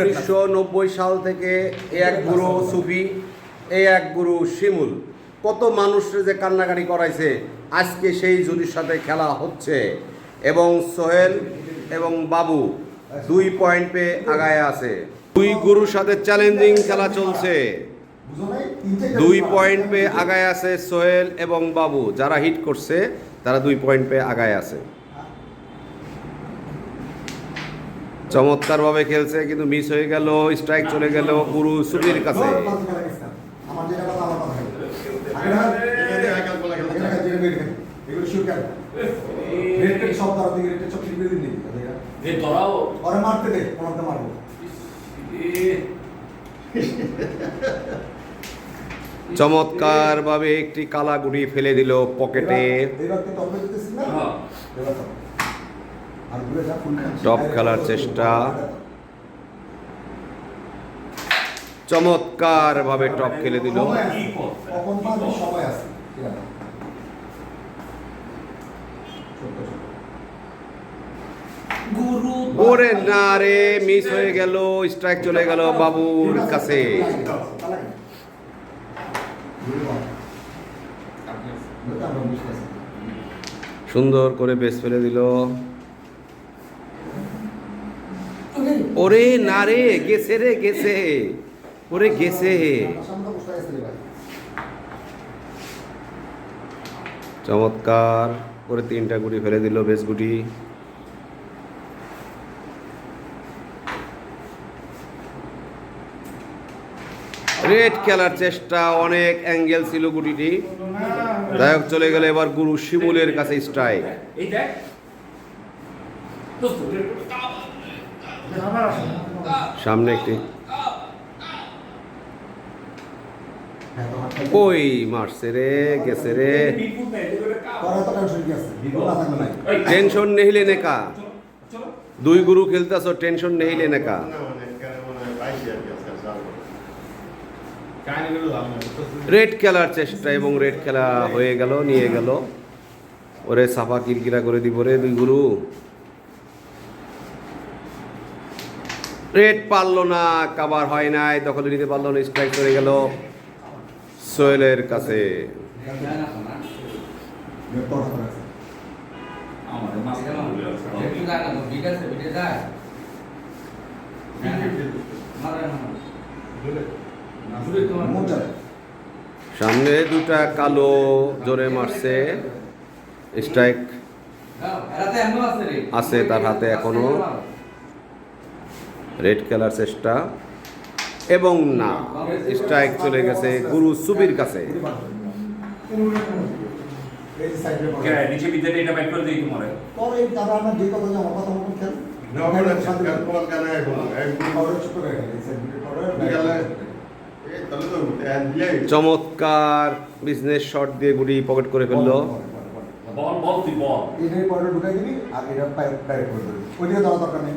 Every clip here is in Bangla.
উনিশশো নব্বই সাল থেকে এ এক গুরু সুফি, এ এক গুরু শিমুল। কত মানুষের যে কান্নাকাটি করাইছে, আজকে সেই জুরির সাথে খেলা হচ্ছে। এবং সোহেল এবং বাবু দুই পয়েন্ট পেয়ে আগায় আছে। দুই গুরুর সাথে চ্যালেঞ্জিং খেলা চলছে। দুই পয়েন্ট পেয়ে আগায় আছে সোহেল এবং বাবু। যারা হিট করছে, তারা দুই পয়েন্ট পেয়ে আগায় আছে। চমৎকারভাবে খেলছে কিন্তু মিস হয়ে গেল স্ট্রাইক চলে গেল গুরু সুবির কাছে। আমার যেটা কথা আমার কথা আগে না এখানে কাজ যেটা বের করে এগুলো শুট কর রেড কে সব তার দিকে রেড সব ঠিক করে দিন এ ধরাও ওরে মারতে দে কোনটা মারবো চমৎকারভাবে একটি কালা গুড়ি ফেলে দিল পকেটে এবার তো টপ খেলার চেষ্টা। চমৎকারভাবে টপ খেলে দিল। ওরে না রে মিস হয়ে গেল স্ট্রাইক চলে গেল বাবুর কাছে। সুন্দর করে বেস ফেলে দিল। ওরে না রে, গেছে রে, গেছে। ওরে গেছে। চমৎকার। করে তিনটা গুটি ফেলে দিল বেশ গুটি। রেড খেলার চেষ্টা, অনেক অ্যাঙ্গেল ছিল গুটিটি। হোক, চলে গেল এবার গুরু শিমুলের কাছে স্ট্রাইক সামনে একটি। ওই মারছে রে, গেছে রে। টেনশন নেহিলে নেকা। দুই গুরু খেলতেছ, টেনশন নেহিলে নেকা। রেড খেলার চেষ্টা এবং রেড খেলা হয়ে গেল, নিয়ে গেল। ওরে সাফা কিরকিরা করে দিব রে দুই গুরু। রেড পারল না কাবার হয় নাই দখলে নিতে পারল না স্ট্রাইক করে গেল সোহেলের কাছে। মন সামনে দুটা কালো জোরে মারছে স্ট্রাইক আছে তার হাতে এখনও রেড কালার চেষ্টা এবং না স্ট্রাইক চলে গেছে গুরু সুবির কাছে। চমৎকার বিজনেস শট দিয়ে গুড়ি পকেট করে ফেলল। বল বল তুই বল। এটাই পাউডার ঢুকাই দিবি আর এটা ডাইরেক্ট করে দিবি ওই দিকে দেওয়ার দরকার নেই।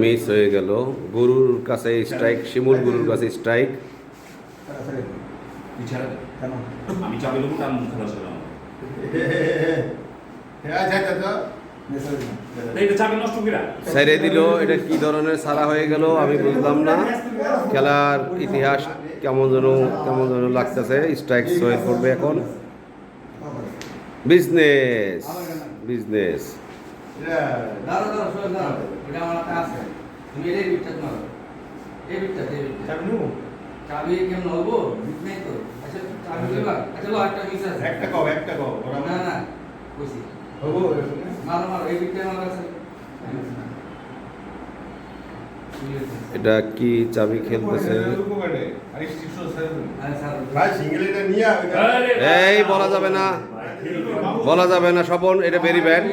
মিস হয়ে গেল গুরুর কাছে স্ট্রাইক শিমুল গুরুর কাছে স্ট্রাইক ছেড়ে দিল এটা কি ধরনের সারা হয়ে গেল আমি বুঝলাম না খেলার ইতিহাস কেমন যেন কেমন যেন লাগতেছে স্ট্রাইক সোহেল করবে এখন বিজনেস বিজনেস চাবি কেমন হব? নাই তো। আচ্ছা চাবি আচ্ছা। লো একটা মিস আছে। একটা কও একটা কও ওরা না না কইছি। হব মারো মারো এই বিটটা আমার কাছে। এটা কি চাবি খেলতেছে? আরে স্যার ভাই সিঙ্গেল এটা নিয়ে এই বলা যাবে না। বলা যাবে না স্বপন এটা ভেরি ব্যাড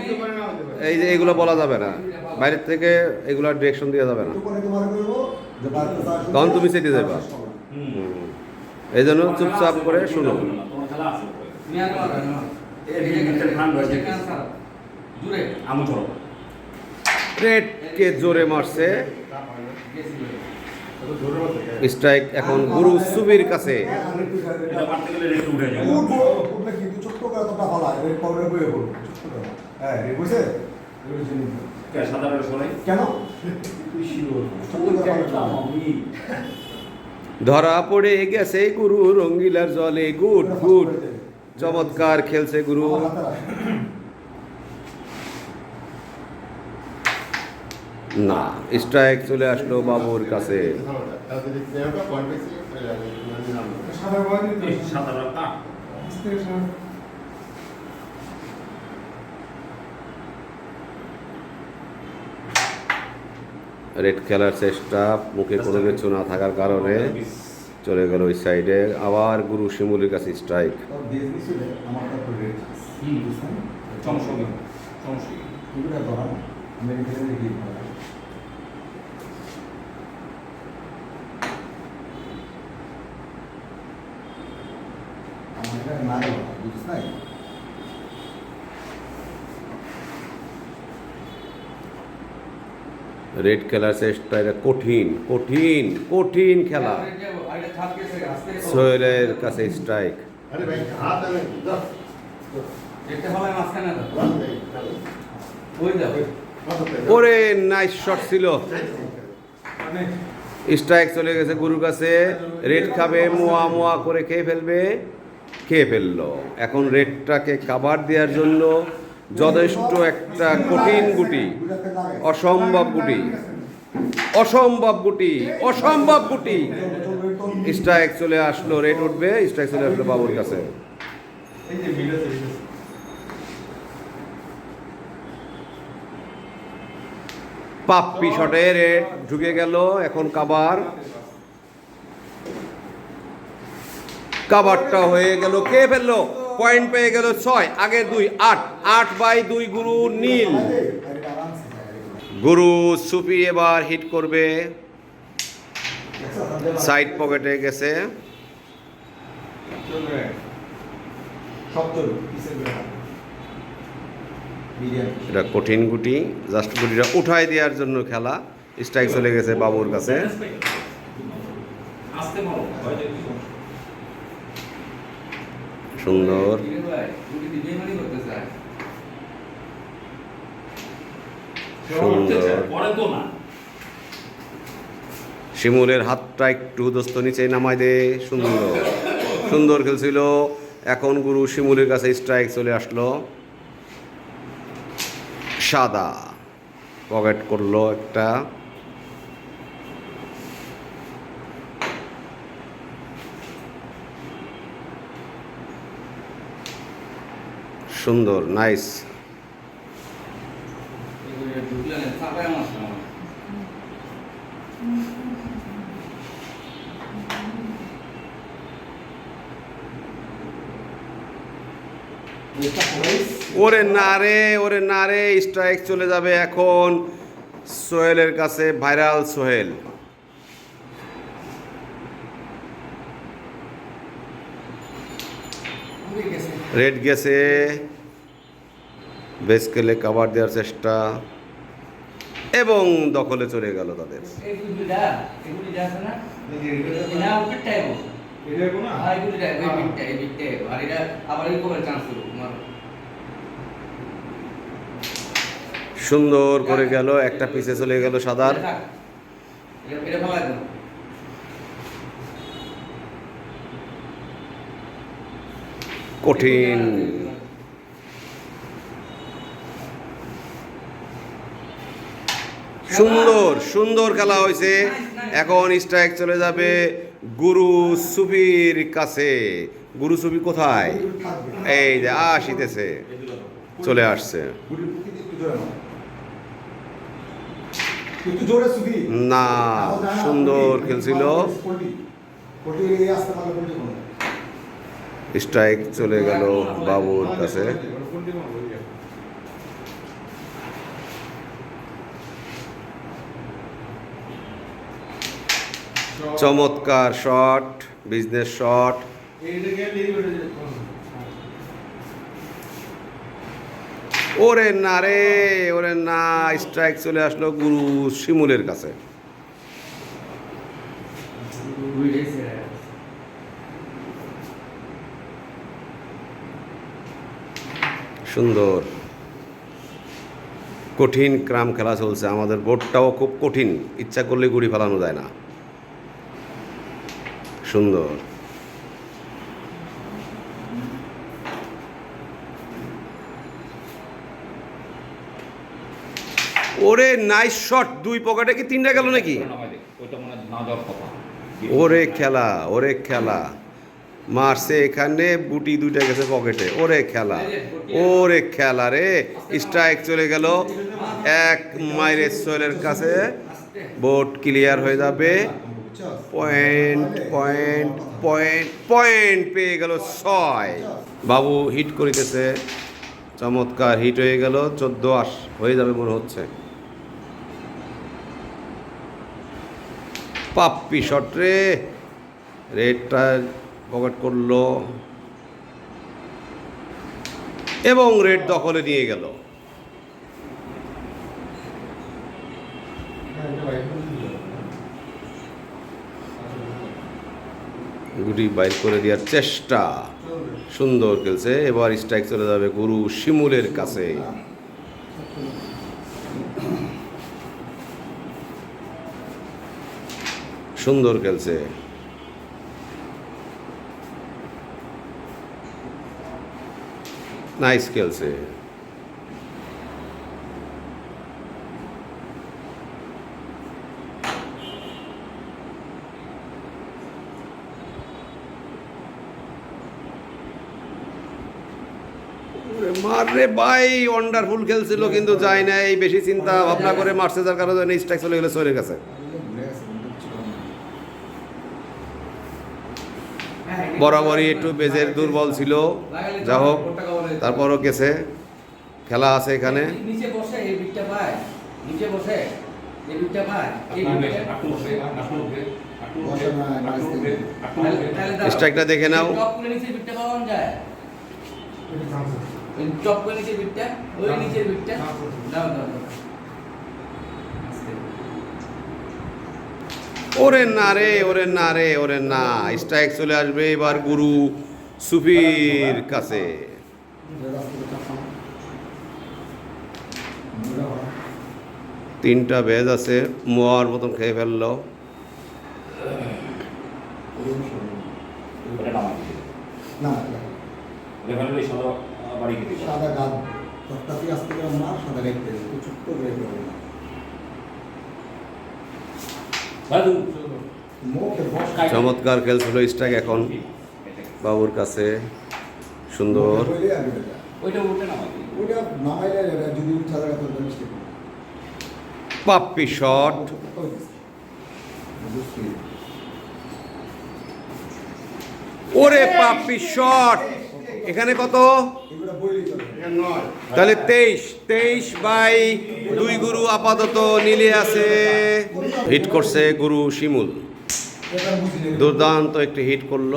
এই যে এগুলো বলা যাবে না বাইরের থেকে এগুলো ডিরেকশন দেওয়া যাবে না তখন তুমি চেটে যাবা। এই জন্য চুপচাপ করে শুনো রেডকে জোরে মারছে স্ট্রাইক এখন গুরু সুবির কাছে হ্যাঁ, ছোট্ট ধরা পড়ে গেছে গুরু রঙ্গিলার জলে, গুড গুড। চমৎকার খেলছে গুরু। না স্ট্রাইক চলে আসলো বাবুর কাছে। তাহলে দেখতে হবে পয়েন্ট পেয়েছি নাম সাদা বয় দিতে। এই সাদা রাখা আস্তে সাদা। রেড কালার চেষ্টা মুখে কোনো কিছু না থাকার কারণে চলে গেল ওই সাইডে। আবার গুরু শিমুলের কাছে স্ট্রাইক তোর দেশ মিছিলে আমার তারপর রেড। হুম। বুঝছেন? সমস্যা নেই সমস্যা নেই এগুলো ধরা না। আমেরিকাতে দেখি ধরা। আমার এটা নাই বাবা, বুঝছিস নাই? রেড খেলার চেষ্টা এটা কঠিন কঠিন কঠিন খেলা। সোহেলের কাছে স্ট্রাইক ওরে নাইস শট ছিল। স্ট্রাইক চলে গেছে গুরুর কাছে। রেড খাবে মোয়া মোয়া করে খেয়ে ফেলবে। খেয়ে ফেলল। এখন রেডটাকে কাবার দেওয়ার জন্য যথেষ্ট একটা কঠিন গুটি, অসম্ভব গুটি অসম্ভব গুটি অসম্ভব গুটি। স্ট্রাইক চলে আসলো রেড উঠবে, স্ট্রাইক চলে আসলো বাবুর কাছে। পাপ্পি শটে রেড ঢুকে গেল, এখন কাবার। কাবারটা হয়ে গেল, কে ফেলল? পয়েন্ট পেয়ে গেল ছয়, আগে দুই, আট। আট বাই দুই গুরু নীল। গুরু সুপি এবার হিট করবে সাইড পকেটে গেছে। এটা কঠিন গুটি জাস্ট গুটিটা উঠাই দেওয়ার জন্য খেলা স্ট্রাইক চলে গেছে বাবুর কাছে। সুন্দর কিরে ভাই তুমি ডিলিভারি করতে চাই সুন্দর। শিমুলের হাতটা একটু দোস্ত নিচে নামাই দে সুন্দর। সুন্দর খেলছিল। এখন গুরু শিমুলের কাছে স্ট্রাইক চলে আসলো। সাদা। পকেট করল একটা। সুন্দর নাইস এগুলো ঢুকলে না চাপায় আমার সামনে এটা সবাই ওরে না রে, ওরে না রে স্ট্রাইক চলে যাবে এখন। সোহেলের কাছে ভাইরাল সোহেল। রেড গেছে। বেস খেলে কাভার দেওয়ার চেষ্টা। এবং দখলে চলে গেল তাদের। হ্যাঁ। বিটটা এই বিটটা। আর এটা আবার এই চান্স দেবো সুন্দর করে গেল একটা পিছে চলে গেল সাদার। এটা কঠিন। সুন্দর সুন্দর খেলা হয়েছে। এখন স্ট্রাইক চলে যাবে। গুরু সুবির কাছে। গুরু সুবি কোথায়? এই যে আসিতেছে, চলে আসছে। না, সুন্দর খেলছিল। স্ট্রাইক চলে গেল বাবুর কাছে। চমৎকার শট বিজনেস শট ওরে না রে, ওরে না স্ট্রাইক চলে আসলো গুরু শিমুলের কাছে। সুন্দর। কঠিন ক্রাম খেলা চলছে, আমাদের বোর্ডটাও খুব কঠিন, ইচ্ছা করলে গুড়ি ফেলানো যায় না। সুন্দর। ওরে নাইস শট দুই পকেটে কি তিনটা গেল নাকি? ওরে খেলা ওরে খেলা। মারছে এখানে, বুটি দুইটা গেছে পকেটে। ওরে খেলা ওরে খেলা রে। স্ট্রাইক চলে গেল। এক মাইরের সোয়েলের কাছে। বোট ক্লিয়ার হয়ে যাবে। পয়েন্ট পয়েন্ট পয়েন্ট পয়েন্ট পেয়ে গেল ছয়। বাবু হিট করিতেছে। চমৎকার হিট হয়ে গেল। চোদ্দ আস হয়ে যাবে মনে হচ্ছে। পাপ্পি শট রে। রেডটা পকেট করল। এবং রেড দখলে নিয়ে গেল। গুটি বাইর করে দেওয়ার চেষ্টা। সুন্দর খেলছে। এবার স্ট্রাইক চলে যাবে গুরু শিমুলের কাছে। সুন্দর খেলছে। নাইস খেলছে। মার রে ভাই ওয়ান্ডারফুল খেলছিল কিন্তু যায় নাই বেশি চিন্তা ভাবনা করে মারছে যার কারণে স্ট্রাইক চলে গেলে চলে গেছে বরাবরই একটু বেজের দুর্বল ছিল যা হোক। তারপরও গেছে খেলা আছে এখানে এই এই এই না। স্ট্রাইকটা দেখে নাও। টপ করে নিচে বিটটা ওই ওই নিচের বিটটা দাও দাও দাও। ওরে না রে ওরে না রে ওরে না স্ট্রাইক চলে আসবে এবার গুরু সুফির কাছে। তিনটা বেজ আছে মোয়ার মতন খেয়ে ফেলল। না সাদা, আসতে সাদা একটু ছোট্ট করে চমৎকার খেলছিল স্ট্রাইক এখন বাবুর কাছে। সুন্দর। পাপ্পি শট। ওরে পাপ্পি শট। এখানে কত? তাহলে তেইশ। তেইশ বাই দুই গুরু আপাতত নীলে আছে? হিট করছে গুরু শিমুল। দুর্দান্ত একটি হিট করল।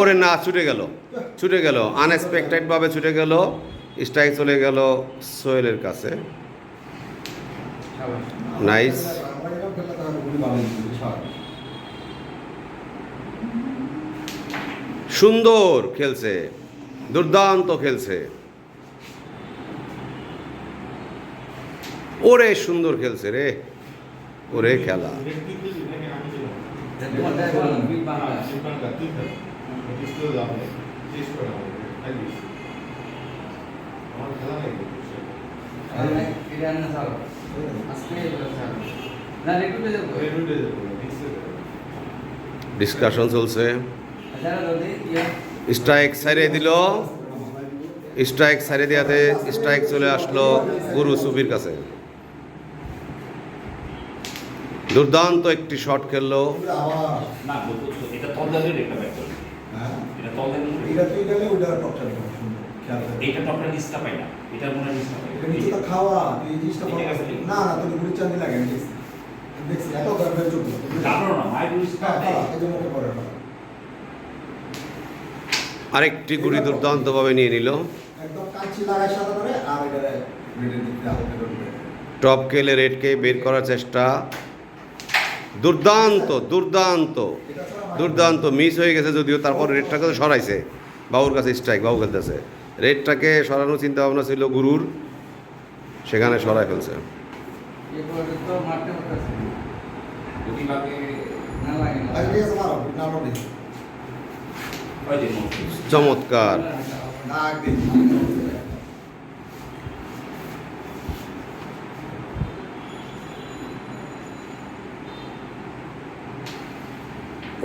ওরে না, ছুটে গেল। ছুটে গেল। আনএক্সপেক্টেড ভাবে ছুটে গেল। স্ট্রাইক চলে গেল সোহেলের কাছে নাইস আমার এরকম খেললে তাহলে গুলি ভালো দিবি স্বাভাবিক সুন্দর খেলছে দুর্দান্ত খেলছে। ওরে সুন্দর খেলছে রে ওরে খেলা। এটা। ডিসকাশন চলছে। দাও দে, ইয়া। স্ট্রাইক সাইরে দিল। স্ট্রাইক সাইরে দেওয়াতে স্ট্রাইক চলে আসলো গুরু সুফির কাছে। দুর্দান্ত একটি শট খেললো। না, এটা। হ্যাঁ? এটা দেওয়ালে- এটা তো আপনার পাই না। এটার মনে পাই। এটা নিচে তো খাওয়া এই জিনিসটা না না তুমি গুলি চান্দি লাগে দেখছি। এত গর্বের যোগ্য জানো না হ্যাঁ এই ওকে পরে না। আরেকটি গুড়ি দুর্দান্তভাবে নিয়ে নিল। এটা টপ কেলে রেডকে বের করার চেষ্টা। দুর্দান্ত দুর্দান্ত দুর্দান্ত। মিস হয়ে গেছে যদিও তারপর রেডটাকে তো সরাইছে। বাবুর কাছে স্ট্রাইক বাবু খেলতেছে। রেডটাকে সরানোর চিন্তা ভাবনা ছিল গুরুর সেখানে সরাই ফেলছে। চমৎকার তো মারতে পারতেছে যদি লাগে না লাগে না আজ ঠিক আছে মারো না মারো দিন ওই যে মন চমৎকার নাক দিন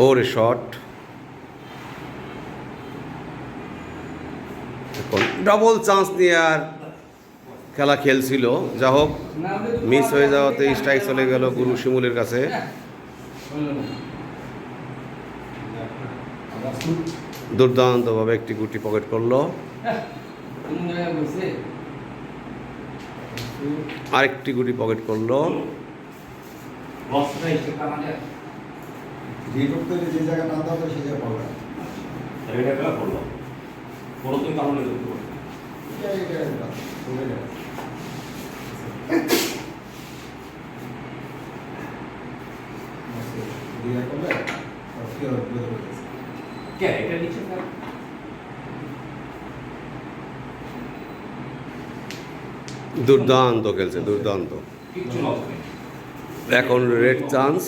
ওর শট এখন ডাবল চান্স নিয়ে আর খেলা খেলছিল। যা হোক মিস হয়ে যাওয়াতে স্ট্রাইক চলে গেল গুরু শিমুলের কাছে। দুর্দান্তভাবে একটি গুটি পকেট করল। আরেকটি গুটি পকেট করল। যে জায়গা হবে সেই জায়গা কি এটা নিচে থাক। দুর্দান্ত খেলছে দুর্দান্ত। এখন রেড চান্স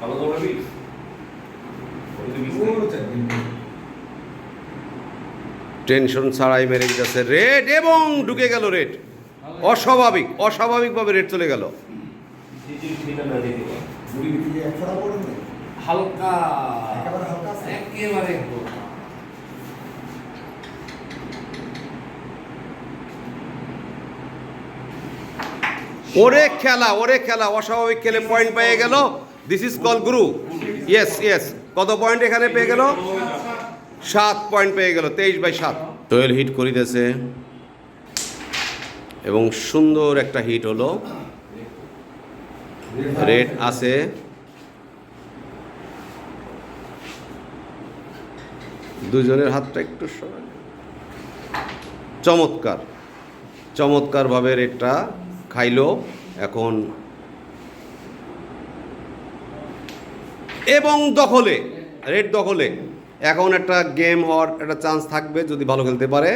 ভালো দৌড়াবি ওই তো miss নেই। পুরো চাকরি টেনশন ছাড়াই মেরে গেছে রেড এবং ঢুকে গেল রেড। অস্বাভাবিক অস্বাভাবিকভাবে রেড চলে গেল। হালকা। একেবারে। ওরে খেলা ওরে খেলা অস্বাভাবিক খেলে পয়েন্ট পেয়ে গেল। This is call Guru yes yes কত পয়েন্ট এখানে পেয়ে গেল? সাত পয়েন্ট পেয়ে গেল, তেইশ বাই সাত। টুয়েল হিট করিতেছে। এবং সুন্দর একটা হিট হলো। রেড আছে। দুজনের হাতটা একটু চমৎকার। চমৎকারভাবে রেটটা খাইলো। এখন এবং দখলে, রেড দখলে। এখন একটা গেম হওয়ার একটা চান্স থাকবে যদি ভালো খেলতে পারে।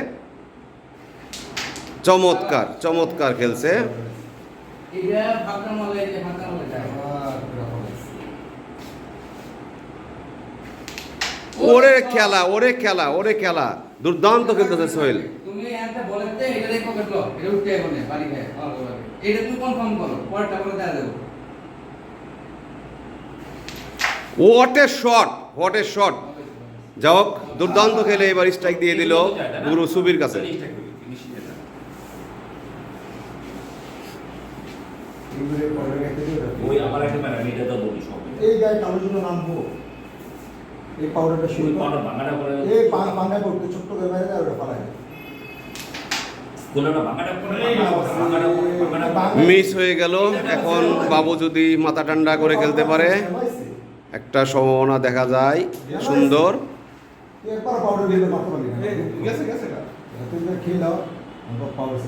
চমৎকার চমৎকার খেলছে। ওরে খেলা ওরে খেলা ওরে খেলা। দুর্দান্ত খেলতেছে Sohel. What a shot what a shot যা হোক দুর্দান্ত খেলে এবার স্ট্রাইক দিয়ে দিল গুরু সুবির কাছে। এই গায়ে জন্য নামবো। এই পাউডারটা শুরু এই ছোট্ট করে পালায় মিস হয়ে গেল। এখন বাবু যদি মাথা ঠান্ডা করে খেলতে পারে একটা সম্ভাবনা দেখা যায়। সুন্দর। একবার পাউডার দিয়ে মারতে পারবি গেছে গেছে যদি খেয়ে দাও আমরা powder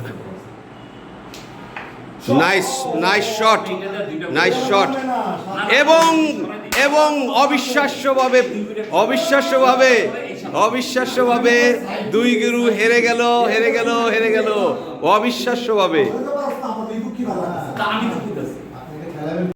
nice nice shot nice shot এবং এবং অবিশ্বাস্যভাবে অবিশ্বাস্যভাবে অবিশ্বাস্যভাবে দুই গুরু হেরে গেল হেরে গেল হেরে গেল। অবিশ্বাস্যভাবে।